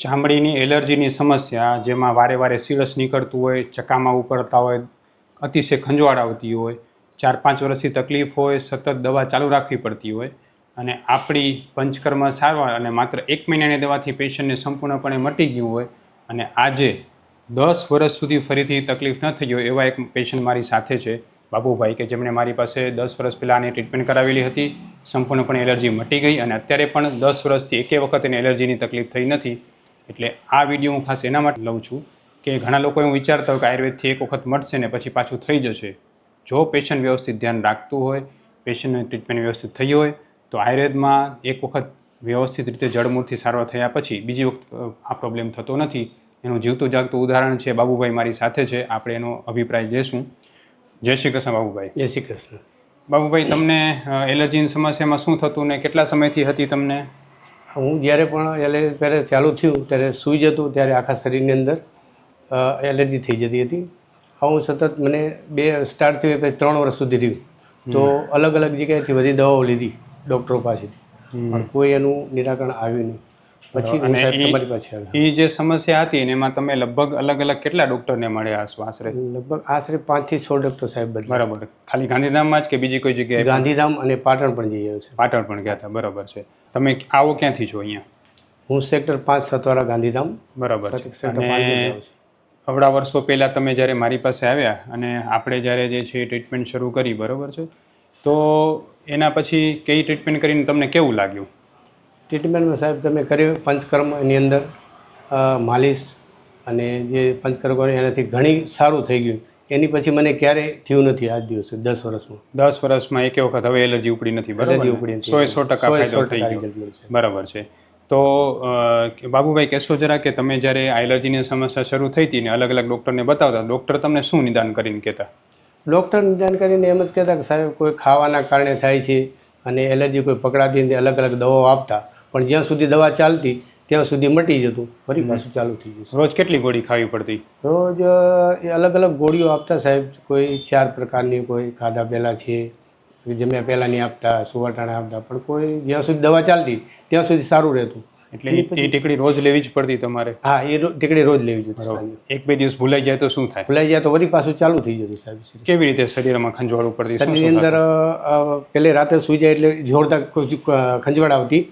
ચામડીની એલર્જીની સમસ્યા, જેમાં વારે વારે સીરસ નીકળતું હોય, ચકામાં ઉપડતા હોય, અતિશય ખંજવાળ આવતી હોય, ચાર પાંચ વર્ષથી તકલીફ હોય, સતત દવા ચાલુ રાખવી પડતી હોય અને આપણી પંચકર્મ સારવાર અને માત્ર એક મહિનાની દવાથી પેશન્ટને સંપૂર્ણપણે મટી ગયું હોય અને આજે દસ વર્ષ સુધી ફરીથી તકલીફ ન થઈ હોય એવા એક પેશન્ટ મારી સાથે છે બાબુભાઈ કે જેમણે મારી પાસે દસ વર્ષ પહેલાં આની ટ્રીટમેન્ટ કરાવેલી હતી, સંપૂર્ણપણે એલર્જી મટી ગઈ અને અત્યારે પણ દસ વર્ષથી એકે વખત એને એલર્જીની તકલીફ થઈ નથી. એટલે આ વીડિયો હું ખાસ એના માટે લઉં છું કે ઘણા લોકો એવું વિચારતા હોય કે આયુર્વેદથી એક વખત મળશે ને પછી પાછું થઈ જશે. જો પેશન્ટ વ્યવસ્થિત ધ્યાન રાખતું હોય પેશન્ટની ટ્રીટમેન્ટ વ્યવસ્થિત થઈ હોય તો આયુર્વેદમાં એક વખત વ્યવસ્થિત રીતે જળમૂળથી સારવાર થયા પછી બીજી વખત આ પ્રોબ્લેમ થતો નથી. એનું જીવતું જાગતું ઉદાહરણ છે બાબુભાઈ મારી સાથે છે. આપણે એનો અભિપ્રાય લેશું. જય શ્રી કૃષ્ણ બાબુભાઈ. જય શ્રી કૃષ્ણ. બાબુભાઈ તમને એલર્જીની સમસ્યામાં શું થતું ને કેટલા સમયથી હતી તમને? હું જ્યારે પણ એલે પહેલાં ચાલુ થયું ત્યારે સૂઈ જતું ત્યારે આખા શરીરની અંદર એલર્જી થઈ જતી હતી. હવે હું સતત મને બે સ્ટાર્ટ થયું પછી ત્રણ વર્ષ સુધી રહ્યું. તો અલગ અલગ જગ્યાએથી બધી દવાઓ લીધી ડૉક્ટરો પાસેથી. પણ કોઈ એનું નિરાકરણ આવ્યું નહીં. પછી અને તમારી પાસે આવ્યો એ જે સમસ્યા હતી ને એમાં તમે લગભગ અલગ અલગ કેટલા ડૉક્ટરને મળ્યા હશો આશરે લગભગ આશરે પાંચથી છ ડૉક્ટર સાહેબ બરાબર. ખાલી ગાંધીધામમાં જ કે બીજી કોઈ જગ્યાએ? ગાંધીધામ અને પાટણ પણ જઈ આવ્યો છે. પાટણ પણ ગયા હતા બરાબર છે. તમે આવો ક્યાંથી છો અહીંયા? હું સેક્ટર પાંચ સતવારા ગાંધીધામ. બરાબર છે. સેક્ટર અવડા વર્ષો પહેલાં તમે જ્યારે મારી પાસે આવ્યા અને આપણે જ્યારે જે છે ટ્રીટમેન્ટ શરૂ કરી બરાબર છે? તો એના પછી કઈ ટ્રીટમેન્ટ કરીને તમને કેવું લાગ્યું? ટ્રીટમેન્ટમાં સાહેબ તમે કર્યું પંચકર્મ એની અંદર માલિશ અને જે પંચકર્મ એનાથી ઘણી સારું થઈ ગયું. એની પછી મને ક્યારેય થયું નથી આજ દિવસે દસ વર્ષમાં. દસ વર્ષમાં એક વખત હવે એલર્જી ઉપડી નથી બરાબર ઉપડી સો સો ટકા ફાયદો થઈ ગયો. બરાબર છે. તો બાબુભાઈ કહેશો જરા કે તમે જ્યારે આ એલર્જીની સમસ્યા શરૂ થઈ હતી ને અલગ અલગ ડૉક્ટરને બતાવતા ડૉક્ટર તમને શું નિદાન કરીને કહેતા? ડૉક્ટર નિદાન કરીને એમ જ કહેતા કે સાહેબ કોઈ ખાવાના કારણે થાય છે અને એલર્જી કોઈ પકડાતી અલગ અલગ દવાઓ આપતા. પણ જ્યાં સુધી દવા ચાલતી ત્યાં સુધી મટી જતું. ફરી પાછું ચાલુ થઈ જશે. રોજ કેટલી ગોળી ખાવી પડતી? રોજ એ અલગ અલગ ગોળીઓ આપતા સાહેબ. કોઈ ચાર પ્રકારની કોઈ ખાધા પહેલાં છે જમ્યા પહેલાંની આપતા સુવાટાણા આપતા. પણ કોઈ જ્યાં સુધી દવા ચાલતી ત્યાં સુધી સારું રહેતું. એટલે એ ટેકડી રોજ લેવી જ પડતી તમારે. હા એ ટીકડી રોજ લેવી જોઈએ. એક બે દિવસ ભૂલાઈ જાય તો શું થાય? ભૂલાઈ જાય તો વળી પાછું ચાલુ થઈ જતું સાહેબ કેવી રીતે શરીરમાં ખંજવાળું પડતી? શરીરની અંદર પેલે રાતે સુઈ જાય એટલે જોરદાર ખંજવાળ આવતી.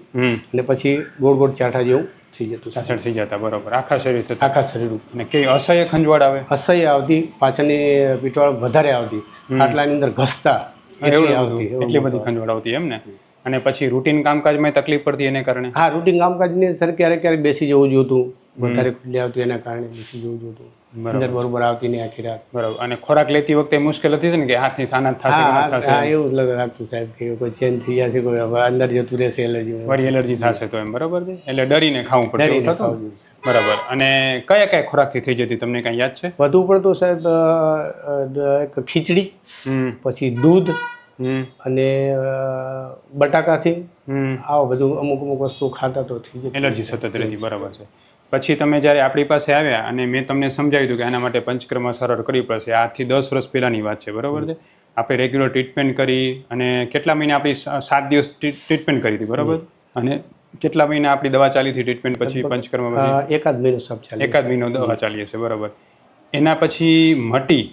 અને પછી ગોળ ગોળ ચાઠા જેવું થઈ જતું. પાછળ થઈ જતા બરોબર. આખા શરીર આખા શરીર અને કે અસહ્ય ખંજવાળ આવે? અસહ્ય આવતી પાછળની પીટવાળ વધારે આવતી. આટલાની અંદર ઘસતા એટલી આવતી એટલી બધી ખંજવાળ આવતી એમ ને? અને પછી રૂટીન કામકાજમાં તકલીફ પડતી એને કારણે? હા રૂટીન કામકાજની સર ક્યારેક ક્યારેક બેસી જવું જોતું વધારે ખુલ્લી આવતી એના કારણે બેસી જવું જોતું અંદર બરોબર આવતી નહીં આખી રાત. બરાબર. અને ખોરાક લેતી વખતે મુશ્કેલ હતી છે ને કે હાથની થાના થશે હા એવું જ લાગ- લાગતું સાહેબ કે કોઈ ચેન્જ થઈ જશે કોઈ અંદર જતું રહેશે એલર્જી વળી એલર્જી થશે તો એમ બરાબર છે? એટલે ડરીને ખાવું પડે બરાબર. અને કયા કયા ખોરાકથી થઈ જતી તમને કાંઈ યાદ છે? વધુ પડતું સાહેબ એક ખીચડી પછી દૂધ અને બટાકાથી આવું બધું અમુક અમુક વસ્તુ ખાતા તો થઈ જાય એલર્જી સતત રહેતી બરાબર છે. પછી તમે જ્યારે આપણી પાસે આવ્યા અને મેં તમને સમજાવ્યું હતું કે આના માટે પંચકર્મ સરળ કરવી પડશે. આજથી દસ વર્ષ પહેલાંની વાત છે બરાબર છે? આપણે રેગ્યુલર ટ્રીટમેન્ટ કરી અને કેટલા મહિને આપણી સાત દિવસ ટ્રીટમેન્ટ કરી હતી બરાબર? અને કેટલા મહિના આપણી દવા ચાલી હતી ટ્રીટમેન્ટ પછી પંચકર્મ એકાદ મહિનો એકાદ મહિનો દવા ચાલી હશે બરાબર. એના પછી મટી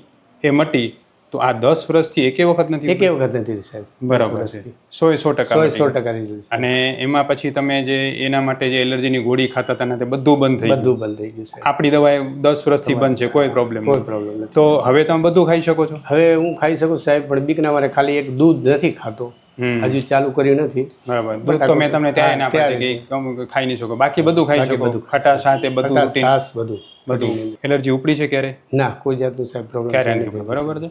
એ મટી તો આ દસ વર્ષથી એકે વખત નથી એકે વખત નથી સાહેબ. બરાબર છે. સો સો ટકા સો મટી. સો ટકા અને એમાં પછી તમે જે એના માટે જે એલર્જીની ગોળી ખાતા હતા તે બધું બંધ થઈ બધું બંધ થઈ ગયું છે આપણી દવા દસ વર્ષથી બંધ છે કોઈ પ્રોબ્લેમ કોઈ પ્રોબ્લેમ નથી. તો હવે તમે બધું ખાઈ શકો છો? હવે હું ખાઈ શકું સાહેબ પણ બીકના મારે ખાલી એક દૂધ નથી ખાતો. હજી ચાલુ કર્યું નથી. બરાબર. તો મેં તમને ત્યાં એના પાસે ખાઈ નહીં શકો. બાકી બધું ખાઈ શકો. ખટા સાથે બધું બધું. બધું. એલર્જી ઉપડી છે ક્યારે? ના કોઈ જાતનું સાહેબ પ્રોબ્લેમ ક્યારે નહીં. બરાબર છે?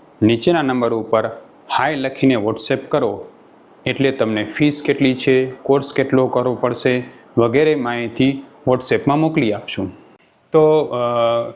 નીચેના નંબર ઉપર હાય લખીને વોટ્સએપ કરો. એટલે તમને ફીસ કેટલી છે કોર્સ કેટલો કરવો પડશે વગેરે માહિતી વોટ્સએપમાં મોકલી આપશું. તો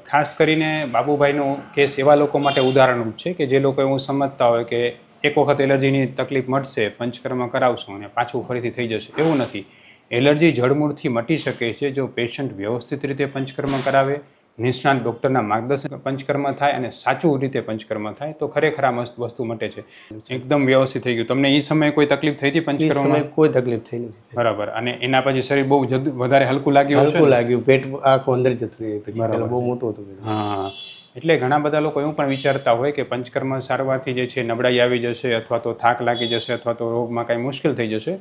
ખાસ કરીને બાબુભાઈનો કેસ એવા લોકો માટે ઉદાહરણરૂપ છે કે જે લોકો એવું સમજતા હોય કે એક વખત એલર્જીની તકલીફ મળશે, પંચકર્મ કરાવશું અને પાછું ફરીથી થઈ જશે. એવું નથી. એલર્જી જળમૂળથી મટી શકે છે જો પેશન્ટ વ્યવસ્થિત રીતે પંચકર્મ કરાવે નિષ્ણાત ડૉક્ટરના માર્ગદર્શન પંચકર્મ થાય અને સાચું રીતે પંચકર્મ થાય તો ખરેખર આ મસ્ત વસ્તુ મટે છે. એકદમ વ્યવસ્થિત થઈ ગયું. તમને એ સમયે કોઈ તકલીફ થઈ હતી પંચકર્મમાં? કોઈ તકલીફ થઈ નથી બરાબર. અને એના પછી શરીર બહુ વધારે હલકું લાગ્યું હલકું લાગ્યું. પેટ આખું અંદર જતું રહ્યું. પછી બહુ મોટું હતું હા. એટલે ઘણા બધા લોકો એવું પણ વિચારતા હોય કે પંચકર્મ સારવારથી જે છે નબળાઈ આવી જશે અથવા તો થાક લાગી જશે અથવા તો રોગમાં કાંઈ મુશ્કેલ થઈ જશે.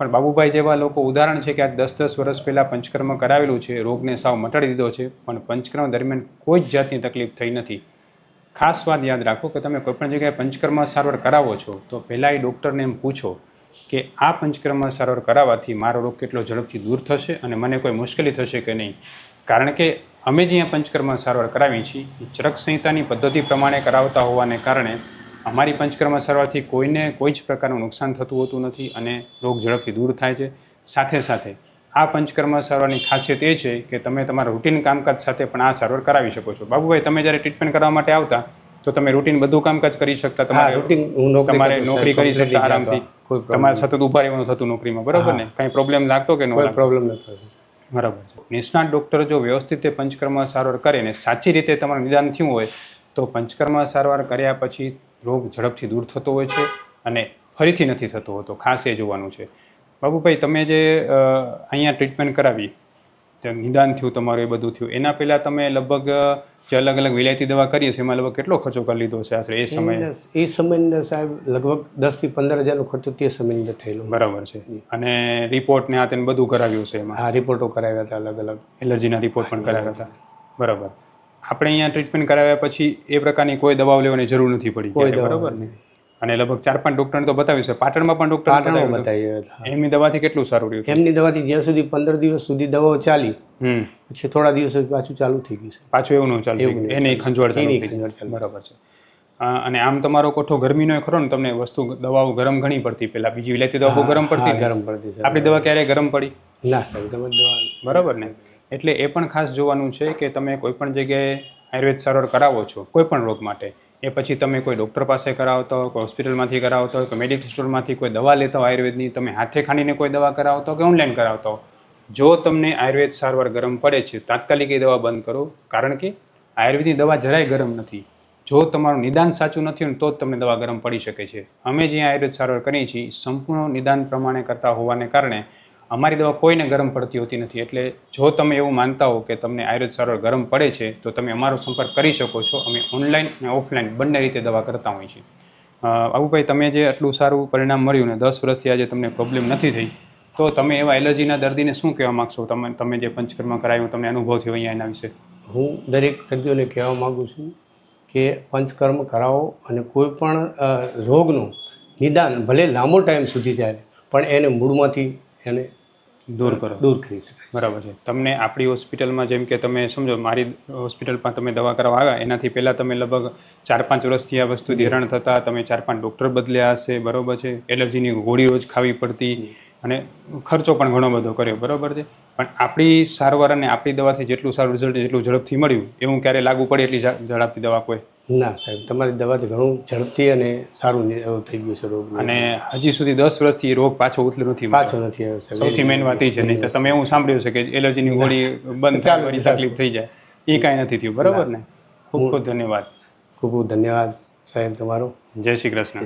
પણ બાબુભાઈ જેવા લોકો ઉદાહરણ છે કે આ દસ દસ વર્ષ પહેલાં પંચકર્મ કરાવેલું છે, રોગને સાવ મટાડી દીધો છે, પણ પંચકર્મ દરમિયાન કોઈ જ જાતની તકલીફ થઈ નથી. ખાસ વાત યાદ રાખો કે તમે કોઈપણ જગ્યાએ પંચકર્મ સારવાર કરાવો છો, તો પહેલાં એ ડૉક્ટરને એમ પૂછો કે આ પંચકર્મ સારવાર કરાવવાથી મારો રોગ કેટલો ઝડપથી દૂર થશે અને મને કોઈ મુશ્કેલી થશે કે નહીં? કારણ કે અમે જે અહીંયા પંચકર્મ સારવાર કરાવી છીએ, એ ચરક સંહિતાની પદ્ધતિ પ્રમાણે કરાવતા હોવાને કારણે અમારી પંચકર્મ સારવારથી કોઈને કોઈ જ પ્રકારનું નુકસાન થતું હોતું નથી અને રોગ ઝડપથી દૂર થાય છે. સાથે સાથે આ પંચકર્મ સારવારની ખાસિયત એ છે કે તમે તમારા રૂટીન કામકાજ સાથે પણ આ સારવાર કરાવી શકો છો. બાબુભાઈ તમે જ્યારે ટ્રીટમેન્ટ કરવા માટે આવતા તો તમે રૂટીન બધું કામકાજ કરી શકતા તમારે રૂટીન તમારે નોકરી કરી શકતા આરામથી. તમારે સતત ઊભા રહેવાનું થતું નોકરીમાં બરાબર ને? કાંઈ પ્રોબ્લેમ લાગતો કે ન કોઈ પ્રોબ્લેમ નથી થતો. બરાબર છે. નિષ્ણાત ડૉક્ટર જો વ્યવસ્થિત પંચકર્મ સારવાર કરે ને સાચી રીતે તમારું નિદાન થયું હોય તો પંચકર્મ સારવાર કર્યા પછી રોગ ઝડપથી દૂર થતો હોય છે અને ફરીથી નથી થતો હોતો ખાસ એ જોવાનું છે. બાબુભાઈ તમે જે અહીંયા ટ્રીટમેન્ટ કરાવી નિદાન થયું તમારું એ બધું થયું એના પહેલાં તમે લગભગ જે અલગ અલગ વિલાયતી દવા કરી હશે એમાં લગભગ કેટલો ખર્ચો કરી લીધો છે આશરે એ સમયે? એ સમયની અંદર સાહેબ લગભગ દસથી પંદર હજારનો ખર્ચો તે સમયની અંદર થયેલો. બરાબર છે. અને રિપોર્ટ ને આ તેને બધું કરાવ્યું છે એમાં? આ રિપોર્ટો કરાવ્યા હતા અલગ અલગ. એલર્જીના રિપોર્ટ પણ કરાવ્યા હતા. બરાબર. આપણે અહીંયા ટ્રીટમેન્ટ કરાવ્યા પછી એ પ્રકારની કોઈ દવાઓ લેવાની જરૂર નથી પડી કોઈ ક્યારેય, ને? અને લગભગ ચાર પાંચ ડોક્ટર તો બતાવ્યું છે. પાટણમાં પણ ડોક્ટર પાટણમાં બતાવ્યા એમની દવાથી કેટલું સારું રહ્યું? એમની દવાથી જ્યાં સુધી પંદર દિવસ સુધી દવાઓ ચાલી પછી થોડા દિવસ પાછું ચાલુ થઈ ગયું છે. પાછું એવું ન નહીં. એને ખંજવાળ એની ખંજવાળ બરાબર છે. અને આમ તમારો કોઠો ગરમીનો ખરો ને તમને વસ્તુ દવાઓ ગરમ ઘણી પડતી પહેલા. બીજી વિલાયતી દવાઓ ગરમ પડતી ગરમ પડતી આપણી દવા ક્યારે ગરમ પડી? ના સાહેબ તમે દવા બરાબર ને? એટલે એ પણ ખાસ જોવાનું છે કે તમે કોઈ પણ જગ્યાએ આયુર્વેદ સારવાર કરાવો છો કોઈ પણ રોગ માટે, એ પછી તમે કોઈ ડૉક્ટર પાસે કરાવતા હોય, કોઈ હોસ્પિટલમાંથી કરાવતા હોય, કોઈ મેડિકલ સ્ટોરમાંથી કોઈ દવા લેતા હોય આયુર્વેદની, તમે હાથે ખાંડીને કોઈ દવા કરાવતા કે ઓનલાઈન કરાવતા જો તમને આયુર્વેદ સારવાર ગરમ પડે છે, તાત્કાલિક એ દવા બંધ કરો, કારણ કે આયુર્વેદની દવા જરાય ગરમ નથી. જો તમારું નિદાન સાચું નથી તો જ તમને દવા ગરમ પડી શકે છે. અમે જે આયુર્વેદ સારવાર કરીએ છીએ, સંપૂર્ણ નિદાન પ્રમાણે કરતા હોવાને કારણે અમારી દવા કોઈને ગરમ પડતી હોતી નથી. એટલે જો તમે એવું માનતા હો કે તમને આયુર્વેદ સારવાર ગરમ પડે છે, તો તમે અમારો સંપર્ક કરી શકો છો. અમે ઓનલાઈન અને ઓફલાઈન બંને રીતે દવા કરતા હોઈએ છીએ. આબુભાઈ તમે જે આટલું સારું પરિણામ મળ્યું ને, દસ વર્ષથી આજે તમને પ્રોબ્લેમ નથી થઈ, તો તમે એવા એલર્જીના દર્દીને શું કહેવા માગશો? તમે તમે જે પંચકર્મ કરાયું તમને અનુભવ થયો અહીંયા એના વિશે? હું દરેક દર્દીઓને કહેવા માગું છું કે પંચકર્મ કરાવો અને કોઈ પણ રોગનું નિદાન ભલે લાંબો ટાઈમ સુધી જાય પણ એને મૂળમાંથી એને દૂર કરો. દૂર કરી શકાય બરાબર છે. તમને આપણી હોસ્પિટલમાં જેમ કે તમે સમજો મારી હોસ્પિટલમાં તમે દવા કરવા આવ્યા એનાથી પહેલાં તમે લગભગ ચાર પાંચ વર્ષથી આ વસ્તુ હેરાન થતા તમે ચાર પાંચ ડૉક્ટર બદલ્યા હશે બરાબર છે. એલર્જીની ગોળી રોજ ખાવી પડતી અને ખર્ચો પણ ઘણો બધો કર્યો બરાબર છે. પણ આપણી સારવાર અને આપણી દવાથી જેટલું સારું રિઝલ્ટ જેટલું ઝડપથી મળ્યું એવું ક્યારે લાગુ પડે એટલી ઝડપથી દવા કોઈ? ના સાહેબ તમારી દવાથી ઘણું ઝડપથી અને સારું થઈ ગયું છે રોગ અને હજી સુધી દસ વર્ષથી રોગ પાછો ઉથલો નથી પાછો નથી આવ્યો સૌથી મેઇન વાત એ છે નહીં તો તમે એવું સાંભળ્યું છે કે એલર્જીની ગોળી બંધ થાય તકલીફ થઈ જાય. એ કાંઈ નથી થયું બરાબર ને. ખૂબ ખૂબ ધન્યવાદ. ખૂબ ખૂબ ધન્યવાદ સાહેબ તમારો. જય શ્રી કૃષ્ણ.